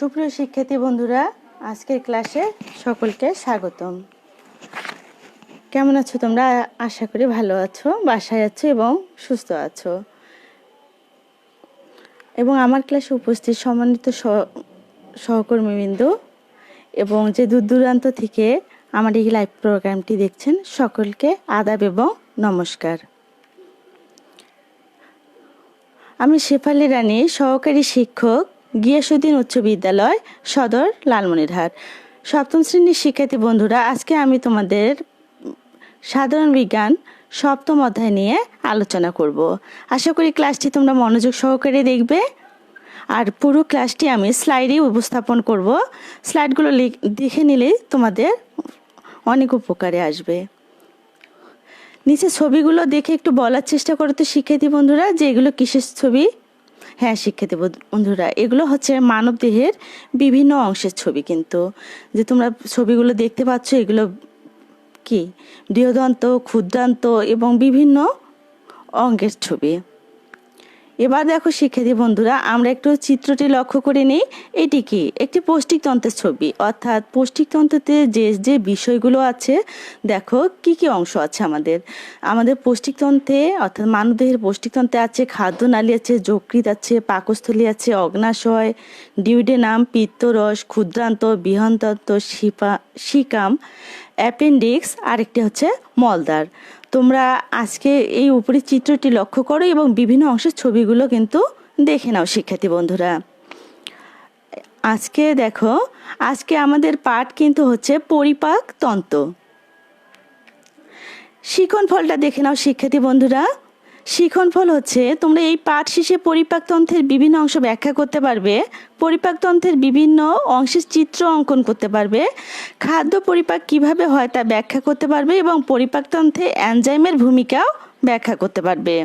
সুপ্রিয় শিক্ষার্থী বন্ধুরা, আজকের ক্লাসে সকলকে স্বাগতম। কেমন আছো তোমরা? আশা করি ভালো আছো, বাসায় আছো এবং সুস্থ আছো। এবং আমার ক্লাসে উপস্থিত সম্মানিত সহ- সহকর্মীবৃন্দ এবং যে দূর দূরান্ত থেকে আমার এই লাইভ প্রোগ্রামটি দেখছেন, সকলকে আদাব এবং নমস্কার। আমি শেফালি রানী, সহকারী শিক্ষক গিয়াসুদ্দিন উচ্চ বিদ্যালয়, সদর লালমনিরহাট। সপ্তম শ্রেণির শিক্ষার্থী বন্ধুরা, আজকে আমি তোমাদের সাধারণ বিজ্ঞান সপ্তম অধ্যায় নিয়ে আলোচনা করব। আশা করি ক্লাসটি তোমরা মনোযোগ সহকারে দেখবে। আর পুরো ক্লাসটি আমি স্লাইডে উপস্থাপন করব। স্লাইডগুলো দেখে নিলেই তোমাদের অনেক উপকারে আসবে। নিচে ছবিগুলো দেখে একটু বলার চেষ্টা করো তো শিক্ষার্থী বন্ধুরা, যে এগুলো কিসের ছবি? হ্যাঁ শিক্ষিত বন্ধুরা, এগুলো হচ্ছে মানব দেহের বিভিন্ন অংশের ছবি কিন্তু। যে তোমরা ছবিগুলো দেখতে পাচ্ছ, এগুলো কি? বৃহদন্ত, ক্ষুদ্রান্ত এবং বিভিন্ন অঙ্গের ছবি। এবার দেখো শিক্ষার্থী বন্ধুরা, আমরা একটু চিত্রটি লক্ষ্য করে নিই। এটি কি? একটি পৌষ্টিকতন্ত্রের ছবি। অর্থাৎ পৌষ্টিকতন্ত্রতে যে যে বিষয়গুলো আছে, দেখো কি কি অংশ আছে আমাদের। আমাদের পৌষ্টিকতন্ত্রে, অর্থাৎ মানবদেহের পৌষ্টিকতন্ত্রে আছে খাদ্যনালী আছে যকৃত আছে, পাকস্থলী আছে, অগ্নাশয়, ডিউডেনাম, পিত্তরস, ক্ষুদ্রান্ত, বৃহন্তত্ব, শিপা, শিকাম, অ্যাপেন্ডিক্স, আরেকটি হচ্ছে মলদার তোমরা আজকে এই উপরের চিত্রটি লক্ষ্য করো এবং বিভিন্ন অংশের ছবিগুলো কিন্তু দেখে নাও, শিক্ষার্থী বন্ধুরা। আজকে দেখো, আজকে আমাদের পাঠ কিন্তু হচ্ছে পরিপাক তন্ত্র। শিকন ফলটা দেখে নাও, শিক্ষার্থী বন্ধুরা। শিখন ফল হচ্ছে, তোমরা এই পাঠ শেষে পরিপাকতন্ত্রের বিভিন্ন অংশ ব্যাখ্যা করতে পারবে। পরিপাকতন্ত্রের বিভিন্ন অংশের চিত্র অঙ্কন করতে পারবে। খাদ্য পরিপাক কীভাবে হয় তা ব্যাখ্যা করতে পারবে এবং পরিপাকতন্ত্রে অ্যানজাইমের ভূমিকাও ব্যাখ্যা করতে পারবে।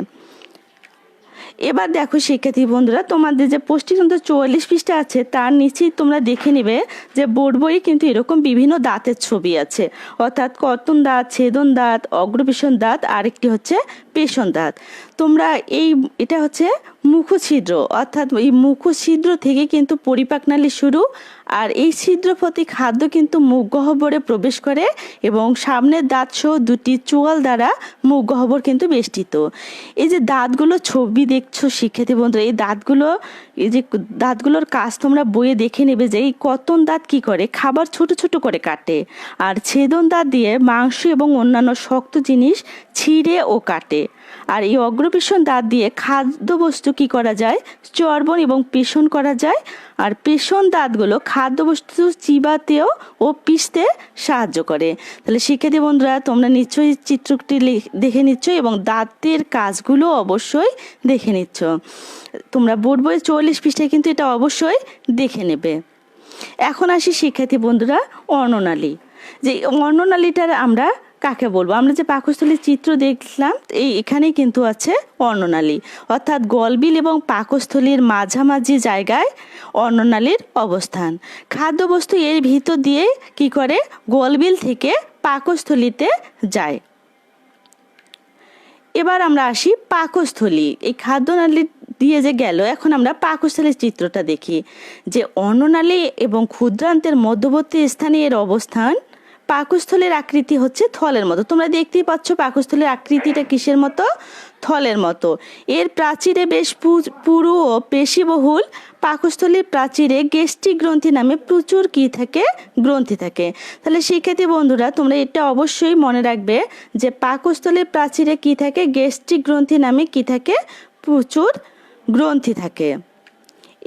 এবার দেখো, শিক্ষার্থী বন্ধুরা, তোমাদের যে পুষ্টিতন্ত্র চুয়াল্লিশ পৃষ্ঠা আছে, তার নিচেই তোমরা দেখে নেবে যে বোর্ড বইয়ে কিন্তু এরকম বিভিন্ন দাঁতের ছবি আছে। অর্থাৎ কর্তন দাঁত, ছেদন দাঁত অগ্রপেশন দাঁত, আরেকটি হচ্ছে পেশন দাঁত তোমরা এই, এটা হচ্ছে মুখছিদ্র, অর্থাৎ এই মুখছিদ্র থেকে কিন্তু পরিপাকনালী শুরু, আর এই ছিদ্র প্রতি খাদ্য কিন্তু মুখ গহ্বরে প্রবেশ করে এবং সামনের দাঁত সহ দুটি চোয়াল দ্বারা মুখ গহ্বর কিন্তু বেষ্টিত। এই যে দাঁতগুলো ছবি দেখছ শিক্ষার্থী বন্ধুরা, এই দাঁতগুলো, এই যে দাঁতগুলোর কাজ তোমরা বইয়ে দেখে নেবে যে এই কতন দাঁত কি করে, খাবার ছোট ছোট করে কাটে, আর ছেদন দাঁত দিয়ে মাংস এবং অন্যান্য শক্ত জিনিস ছিঁড়ে ও কাটে। আর এই অগ্রপেশন দাঁত দিয়ে খাদ্যবস্তু কি করা যায়? চর্বণ এবং পেষণ করা যায়। আর পেষণ দাঁতগুলো খাদ্যবস্তু চিবাতেও ও পিষতে সাহায্য করে। তাহলে শিক্ষার্থী বন্ধুরা, তোমরা নিশ্চয়ই চিত্রটি দেখে নিচ্ছ এবং দাঁতের কাজগুলো অবশ্যই দেখে নিচ্ছ। তোমরা বোর্ড বইয়ের চল্লিশ পৃষ্ঠায় কিন্তু এটা অবশ্যই দেখে নেবে। এখন আসি শিক্ষার্থী বন্ধুরা, অর্ণনালী। যে অর্ণনালীটার আমরা কাকে বলব? আমরা যে পাকস্থলীর চিত্র দেখলাম, এই এখানেই কিন্তু আছে অর্ণনালী। অর্থাৎ গলবিল এবং পাকস্থলীর মাঝামাঝি জায়গায় অর্ণনালীর অবস্থান। খাদ্যবস্তু এর ভিতর দিয়ে কি করে? গলবিল থেকে পাকস্থলীতে যায়। এবার আমরা আসি পাকস্থলী। এই খাদ্যনালী দিয়ে যে গেল, এখন আমরা পাকস্থলীর চিত্রটা দেখি। যে অন্ননালী এবং ক্ষুদ্রান্তের মধ্যবর্তী স্থানে এর অবস্থান পাকস্থলীর আকৃতি হচ্ছে থলের মতো। তোমরা দেখতেই পাচ্ছ পাকস্থলের আকৃতিটা কিসের মতো? থলের মতো। এর প্রাচীরে বেশ পুরু ও পেশিবহুল পাকস্থলীর প্রাচীরে গেস্ট্রিক গ্রন্থি নামে প্রচুর কি থাকে? গ্রন্থি থাকে। তাহলে শিক্ষার্থী বন্ধুরা, তোমরা এটা অবশ্যই মনে রাখবে যে পাকস্থলীর প্রাচীরে কি থাকে? গেস্ট্রিক গ্রন্থি নামে কি থাকে? প্রচুর গ্রন্থি থাকে।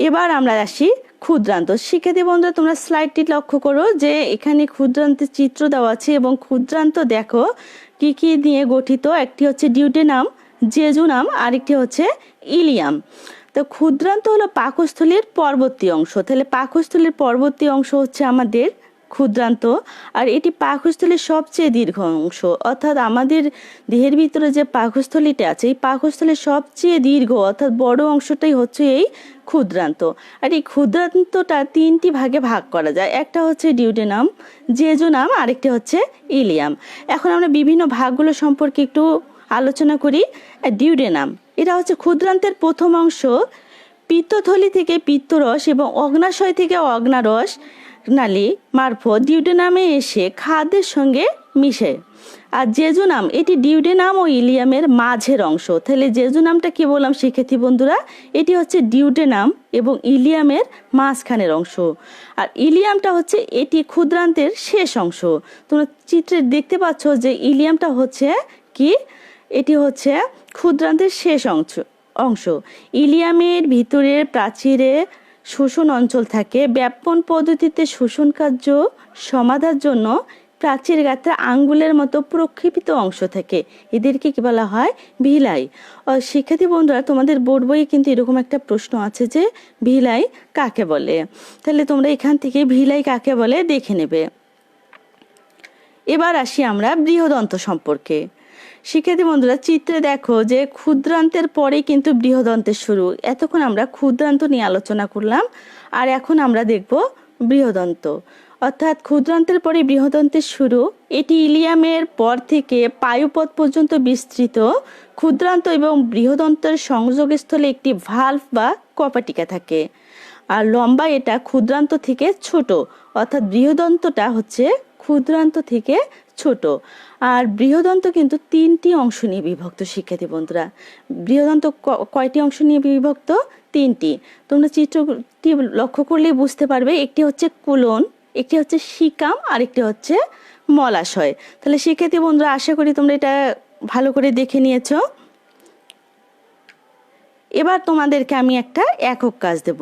এবার আমরা আসি ক্ষুদ্রান্ত। শিক্ষার্থী বন্ধুরা, তোমরা স্লাইডটি লক্ষ্য করো যে এখানে ক্ষুদ্রান্তের চিত্র দেওয়া আছে এবং ক্ষুদ্রান্ত দেখো কি কি নিয়ে গঠিত। একটি হচ্ছে ডিউটেনাম জেজুনাম আরেকটি হচ্ছে ইলিয়াম। তো ক্ষুদ্রান্ত হলো পাকস্থলীর পরবর্তী অংশ। তাহলে পাকস্থলীর পরবর্তী অংশ হচ্ছে আমাদের ক্ষুদ্রান্ত, আর এটি পাকস্থলীর সবচেয়ে দীর্ঘ অংশ অর্থাৎ আমাদের দেহের ভিতরে যে পাকস্থলীটা আছে, এই পাকস্থলীর সবচেয়ে দীর্ঘ, অর্থাৎ বড় অংশটাই হচ্ছে এই ক্ষুদ্রান্ত। আর এই ক্ষুদ্রান্তটা তিনটি ভাগে ভাগ করা যায়। একটা হচ্ছে ডিউডেনাম জেজুনাম, আরেকটি হচ্ছে ইলিয়াম। এখন আমরা বিভিন্ন ভাগগুলো সম্পর্কে একটু আলোচনা করি। ডিউডেনাম এটা হচ্ছে ক্ষুদ্রান্তের প্রথম অংশ। পিত্তথলি থেকে পিত্তরস এবং অগ্নাশয় থেকে অগ্নারস নালী, মারফত ডিউডেনামে এসে খাদ্যের সঙ্গে মিশে। আর জেজুনাম এটি ডিউডেনাম ও ইলিয়ামের মাঝের অংশ। তাহলে জেজুনামটা কি বললাম শিক্ষার্থী বন্ধুরা? এটি হচ্ছে ডিউডেনাম এবং ইলিয়ামের মাঝখানের অংশ। আর ইলিয়ামটা হচ্ছে এটি ক্ষুদ্রান্তের শেষ অংশ। তোমরা চিত্রে দেখতে পাচ্ছ যে ইলিয়ামটা হচ্ছে কি? এটি হচ্ছে ক্ষুদ্রান্তের শেষ অংশ। অংশ। ইলিয়ামের ভিতরের প্রাচীরে শোষণ অঞ্চল থাকে। ব্যাপন পদ্ধতিতে শোষণ কার্য সমাধার জন্য প্রাচীর গাত্রে আঙ্গুলের মতো প্রক্ষেপিত অংশ থাকে। এদেরকে কি বলা হয়? ভিলাই। শিক্ষার্থী বন্ধুরা, তোমাদের বোর্ড বইয়ে কিন্তু এরকম একটা প্রশ্ন আছে যে, ভিলাই কাকে বলে? তাহলে তোমরা এখান থেকে ভিলাই কাকে বলে দেখে নেবে। এবার আসি আমরা বৃহদন্ত সম্পর্কে। শিক্ষার্থী বন্ধুরা, চিত্রে দেখো যে ক্ষুদ্রান্তের পরে কিন্তু বৃহদন্তের শুরু। এতক্ষণ আমরা ক্ষুদ্রান্ত নিয়ে আলোচনা করলাম, আর এখন আমরা দেখব বৃহদন্ত। অর্থাৎ ক্ষুদ্রান্তের পরে বৃহদন্তের শুরু। এটি ইলিয়ামের পর থেকে পায়ুপথ পর্যন্ত বিস্তৃত। ক্ষুদ্রান্ত এবং বৃহদন্তের সংযোগস্থলে একটি ভাল্ভ বা কপাটিকা থাকে। আর লম্বা এটা ক্ষুদ্রান্ত থেকে ছোট। অর্থাৎ বৃহদন্তটা হচ্ছে ক্ষুদ্রান্ত থেকে ছোট। আর বৃহদন্ত কিন্তু তিনটি অংশ নিয়ে বিভক্ত, শিক্ষার্থী বন্ধুরা। বৃহদন্ত কয়টি অংশ নিয়ে বিভক্ত? তিনটি। তোমরা চিত্রটি লক্ষ্য করলেই বুঝতে পারবে, একটি হচ্ছে কুলন, একটি হচ্ছে শিকাম আর একটি হচ্ছে মলাশয়। তাহলে শিক্ষার্থী বন্ধুরা, আশা করি তোমরা এটা ভালো করে দেখে নিয়েছো। এবার তোমাদেরকে আমি একটা একক কাজ দেব।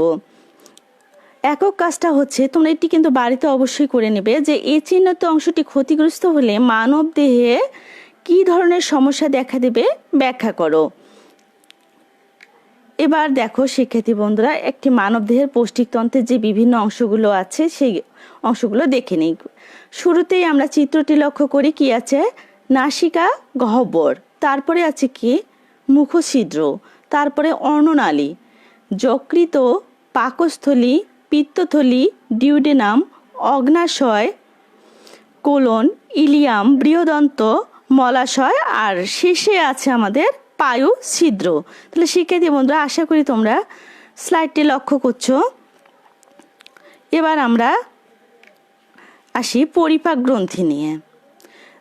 একক কাজটা হচ্ছে, তোমরা এটি কিন্তু বাড়িতে অবশ্যই করে নেবে যে এই চিহ্নিত অংশটি ক্ষতিগ্রস্ত হলে মানব দেহে কী ধরনের সমস্যা দেখা দেবে ব্যাখ্যা করো। এবার দেখো, শিক্ষার্থী বন্ধুরা, একটি মানবদেহের পৌষ্টিকতন্ত্রের যে বিভিন্ন অংশগুলো আছে, সেই অংশগুলো দেখে নিই। শুরুতেই আমরা চিত্রটি লক্ষ্য করি, কি আছে? নাসিকা গহ্বর, তারপরে আছে কি? মুখছিদ্র, তারপরে অর্ণনালী, যকৃত পাকস্থলী পিত্তথলি, ডিউডেনাম, অগ্নাশয়, কোলন, ইলিয়াম, বৃহদন্ত, মলাশয় আর শেষে আছে আমাদের পায়ু ছিদ্র। তাহলে শিক্ষার্থী বন্ধুরা, আশা করি তোমরা স্লাইডটি লক্ষ্য করছ। এবার আমরা আসি পরিপাক গ্রন্থি নিয়ে।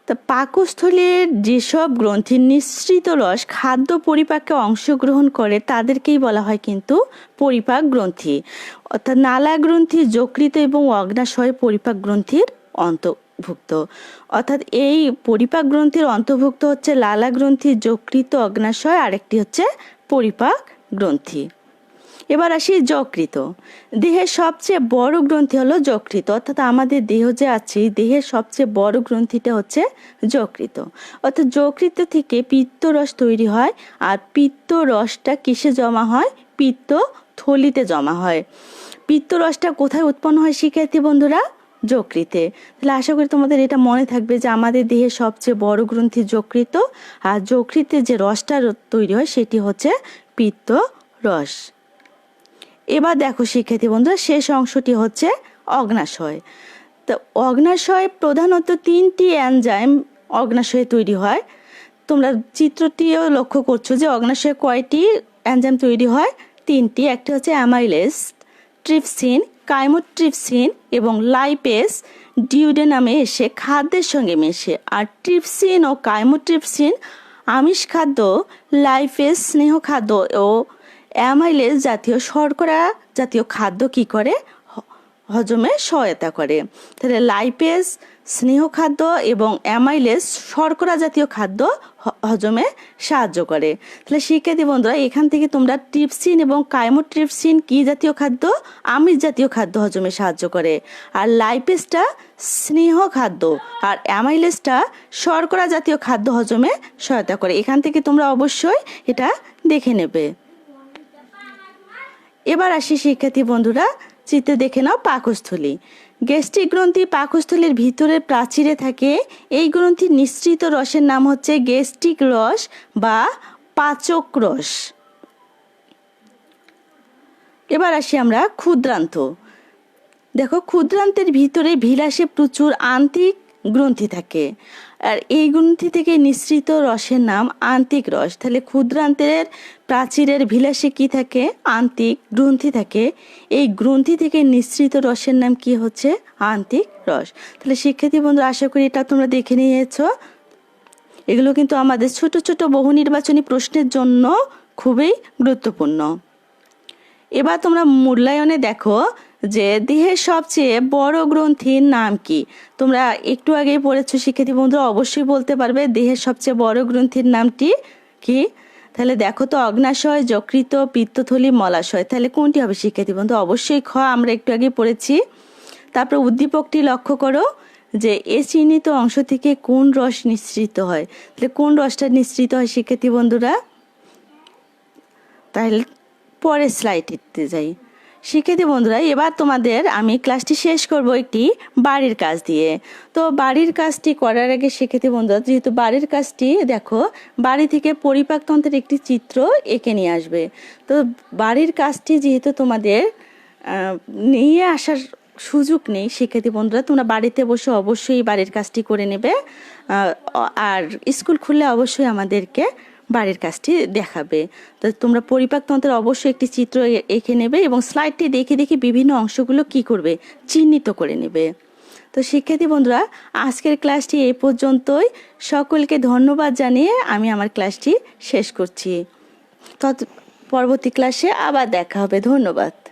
তা পাকস্থলীর যেসব গ্রন্থির নিঃসৃত রস খাদ্য পরিপাকে অংশগ্রহণ করে তাদেরকেই বলা হয় কিন্তু পরিপাক গ্রন্থি। অর্থাৎ নালা গ্রন্থি যকৃত এবং অগ্নাশয় পরিপাক গ্রন্থির অন্তর্ভুক্ত। অর্থাৎ এই পরিপাক গ্রন্থির অন্তর্ভুক্ত হচ্ছে লালা গ্রন্থি যকৃত অগ্নাশয়, আরেকটি হচ্ছে পরিপাক গ্রন্থি। এবার আসি যকৃত। দেহের সবচেয়ে বড় গ্রন্থি হলো যকৃত, অর্থাৎ আমাদের দেহ যে আছে, দেহের সবচেয়ে বড় গ্রন্থিটা হচ্ছে যকৃত। অর্থাৎ যকৃত থেকে পিত্তরস তৈরি হয়, আর পিত্তরসটা কিসে জমা হয়? পিত্ত থলিতে জমা হয়। পিত্তরসটা কোথায় উৎপন্ন হয় শিক্ষার্থী বন্ধুরা? যকৃতে। তাহলে আশা করি তোমাদের এটা মনে থাকবে যে আমাদের দেহের সবচেয়ে বড় গ্রন্থি যকৃত, আর যকৃতে যে রসটা তৈরি হয় সেটি হচ্ছে পিত্ত রস এবার দেখো শিক্ষার্থী বন্ধুরা, শেষ অংশটি হচ্ছে অগ্নাশয়। তো অগ্নাশয় প্রধানত তিনটি অ্যানজাইম অগ্নাশয়ে তৈরি হয়। তোমরা চিত্রটিও লক্ষ্য করছ যে অগ্নাশয়ে কয়টি অ্যানজাইম তৈরি হয়? তিনটি, একটি হচ্ছে অ্যামাইলেস ট্রিপসিন, কাইমোট্রিপসিন এবং লাইপেস ডিউডেনামে এসে খাদ্যের সঙ্গে মেশে। আর ট্রিপসিন ও কাইমোট্রিপসিন আমিষ খাদ্য লাইপেস স্নেহ খাদ্য ও অ্যামাইলেজ জাতীয় শর্করা জাতীয় খাদ্য কি করে? হজমে সহায়তা করে। তাহলে লাইপেজ, স্নেহ খাদ্য এবং অ্যামাইলেজ শর্করা জাতীয় খাদ্য হজমে সাহায্য করে। তাহলে শিক্ষার্থী বন্ধুরা, এখান থেকে তোমরা ট্রিপসিন এবং কাইমোট্রিপসিন কি জাতীয় খাদ্য? আমিষ জাতীয় খাদ্য হজমে সাহায্য করে। আর লাইপেসটা স্নেহ খাদ্য, আর অ্যামাইলেসটা শর্করা জাতীয় খাদ্য হজমে সহায়তা করে। এখান থেকে তোমরা অবশ্যই এটা দেখে নেবে। এবার আসি শিক্ষার্থী বন্ধুরা, চিত্রে দেখে নাও পাকস্থলী। গ্যাস্ট্রিক গ্রন্থি পাকস্থলীর ভিতরের প্রাচীরে থাকে। এই গ্রন্থির নিঃসৃত রসের নাম হচ্ছে গ্যাস্ট্রিক রস বা পাচক রস। এবার আসি আমরা ক্ষুদ্রান্ত। দেখো, ক্ষুদ্রান্তের ভিতরে ভিলাসে প্রচুর আন্তিক গ্রন্থি থাকে। আর এই গ্রন্থি থেকে নিঃসৃত রসের নাম আন্তিক রস। তাহলে ক্ষুদ্রান্তের প্রাচীরের ভিলাসে কি থাকে? আন্তিক গ্রন্থি থাকে। এই গ্রন্থি থেকে নিঃসৃত রসের নাম কি হচ্ছে? আন্তিক রস। তাহলে শিক্ষার্থী বন্ধুরা আশা করি এটা তোমরা দেখে নিয়েছো। এগুলো কিন্তু আমাদের ছোট ছোট বহু নির্বাচনী প্রশ্নের জন্য খুবই গুরুত্বপূর্ণ। এবার তোমরা মূল্যায়নে দেখো যে দেহের সবচেয়ে বড় গ্রন্থির নাম কি? তোমরা একটু আগেই পড়েছো, শিক্ষার্থী বন্ধুরা, অবশ্যই বলতে পারবে দেহের সবচেয়ে বড় গ্রন্থির নামটি কি? তাহলে দেখো তো, অগ্নাশয়, যকৃত, পিত্তথলি, মলাশয়। তাহলে কোনটি হবে শিক্ষার্থী বন্ধু? অবশ্যই খ, আমরা একটু আগে পড়েছি। তারপর উদ্দীপকটি লক্ষ্য করো যে এ চিহ্নিত অংশ থেকে কোন রস নিঃসৃত হয়। তাহলে কোন রসটা নিঃসৃত হয় শিক্ষার্থী বন্ধুরা? তাহলে পরের স্লাইডটিতে যাই। শিক্ষার্থী বন্ধুরা, এবার তোমাদের আমি ক্লাসটি শেষ করব একটি বাড়ির কাজ দিয়ে। তো বাড়ির কাজটি করার আগে শিক্ষার্থী বন্ধুরা, যেহেতু বাড়ির কাজটি দেখো, বাড়ি থেকে পরিপাকতন্ত্রের একটি চিত্র এঁকে নিয়ে আসবে। তো বাড়ির কাজটি যেহেতু তোমাদের নিয়ে আসার সুযোগ নেই শিক্ষার্থী বন্ধুরা, তোমরা বাড়িতে বসে অবশ্যই বাড়ির কাজটি করে নেবে। আর স্কুল খুললে অবশ্যই আমাদেরকে বাড়ির কাজটি দেখাবে। তো তোমরা পরিপাকতন্ত্রের অবশ্যই একটি চিত্র এঁকে নেবে এবং স্লাইডটি দেখে দেখে বিভিন্ন অংশগুলো কি করবে চিহ্নিত করে নেবে। তো শিক্ষার্থী বন্ধুরা, আজকের ক্লাসটি এ পর্যন্তই। সকলকে ধন্যবাদ জানিয়ে আমি আমার ক্লাসটি শেষ করছি। তত পরবর্তী ক্লাসে আবার দেখা হবে। ধন্যবাদ।